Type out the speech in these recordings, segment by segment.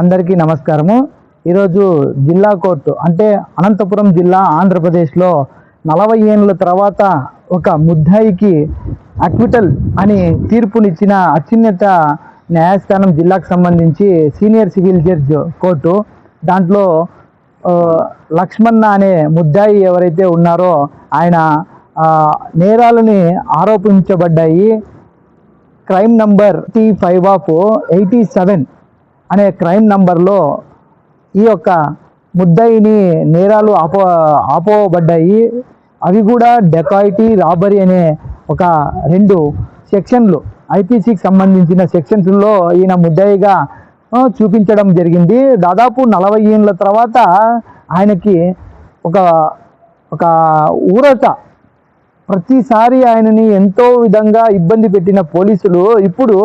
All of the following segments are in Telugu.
అందరికీ నమస్కారము. ఈరోజు జిల్లా కోర్టు అంటే అనంతపురం జిల్లా ఆంధ్రప్రదేశ్లో నలభై ఏళ్ళ తర్వాత ఒక ముద్దాయికి అక్విటల్ అని తీర్పునిచ్చిన అత్యున్నత న్యాయస్థానం జిల్లాకు సంబంధించి సీనియర్ సివిల్ జడ్జ్ కోర్టు. దాంట్లో లక్ష్మణ అనే ముద్దాయి ఎవరైతే ఉన్నారో ఆయన నేరాలని ఆరోపించబడ్డాయి. Crime number T five of eighty seven అనే క్రైమ్ నంబర్లో ఈ యొక్క ముద్దయిని నేరాలు ఆపో ఆపోబడ్డాయి. అవి కూడా డెకాయిటీ రాబరీ అనే ఒక రెండు సెక్షన్లు. ఐపీసీకి సంబంధించిన సెక్షన్స్లో ఈయన ముద్దాయిగా చూపించడం జరిగింది. దాదాపు నలభై ఏళ్ళ తర్వాత ఆయనకి ఒక ఒక ఊరట. ప్రతిసారి ఆయనని ఎంతో విధంగా ఇబ్బంది పెట్టిన పోలీసులు ఇప్పుడు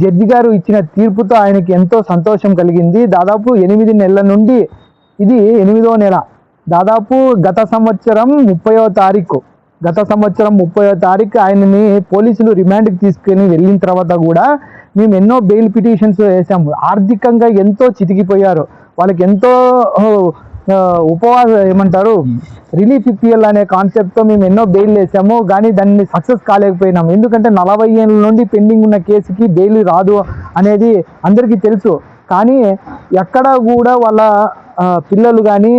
జడ్జి గారు ఇచ్చిన తీర్పుతో ఆయనకి ఎంతో సంతోషం కలిగింది. దాదాపు ఎనిమిది నెలల నుండి ఇది ఎనిమిదో నెల. దాదాపు గత సంవత్సరం ముప్పయో తారీఖు. గత సంవత్సరం ముప్పయో తారీఖు ఆయనని పోలీసులు రిమాండ్కి తీసుకుని వెళ్ళిన తర్వాత కూడా మేము ఎన్నో బెయిల్ పిటిషన్స్ వేసాము ఆర్థికంగా ఎంతో చితికిపోయారు. వాళ్ళకి ఎంతో ఉపవాస ఏమంటారు? రిలీఫ్ ఇప్పిఎల్ అనే కాన్సెప్ట్తో మేము ఎన్నో బెయిల్ వేసాము కానీ దాన్ని సక్సెస్ కాలేకపోయినాం ఎందుకంటే నలభై ఏళ్ళ నుండి పెండింగ్ ఉన్న కేసుకి బెయిల్ రాదు అనేది అందరికీ తెలుసు. కానీ ఎక్కడా కూడా వాళ్ళ పిల్లలు కానీ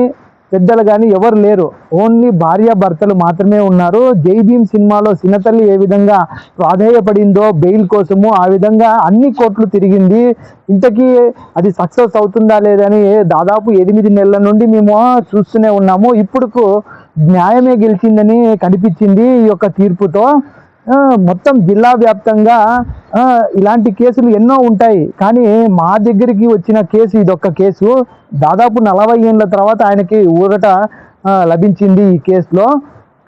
పెద్దలు కానీ ఎవరు లేరు. ఓన్లీ భార్య భర్తలు మాత్రమే ఉన్నారు. జై భీమ్ సినిమాలో సినతల్లి ఏ విధంగా ప్రాధేయపడిందో బెయిల్ కోసము ఆ విధంగా అన్ని కోట్లు తిరిగింది. ఇంతకీ అది సక్సెస్ అవుతుందా లేదని దాదాపు ఎనిమిది నెలల నుండి మేము చూస్తూనే ఉన్నాము. ఇప్పుడుకు న్యాయమే గెలిచిందని కనిపించింది ఈ యొక్క తీర్పుతో. మొత్తం జిల్లా వ్యాప్తంగా ఇలాంటి కేసులు ఎన్నో ఉంటాయి. కానీ మా దగ్గరికి వచ్చిన కేసు ఇదొక్క కేసు. దాదాపు నలభై ఏళ్ళ తర్వాత ఆయనకి ఊరట లభించింది ఈ కేసులో.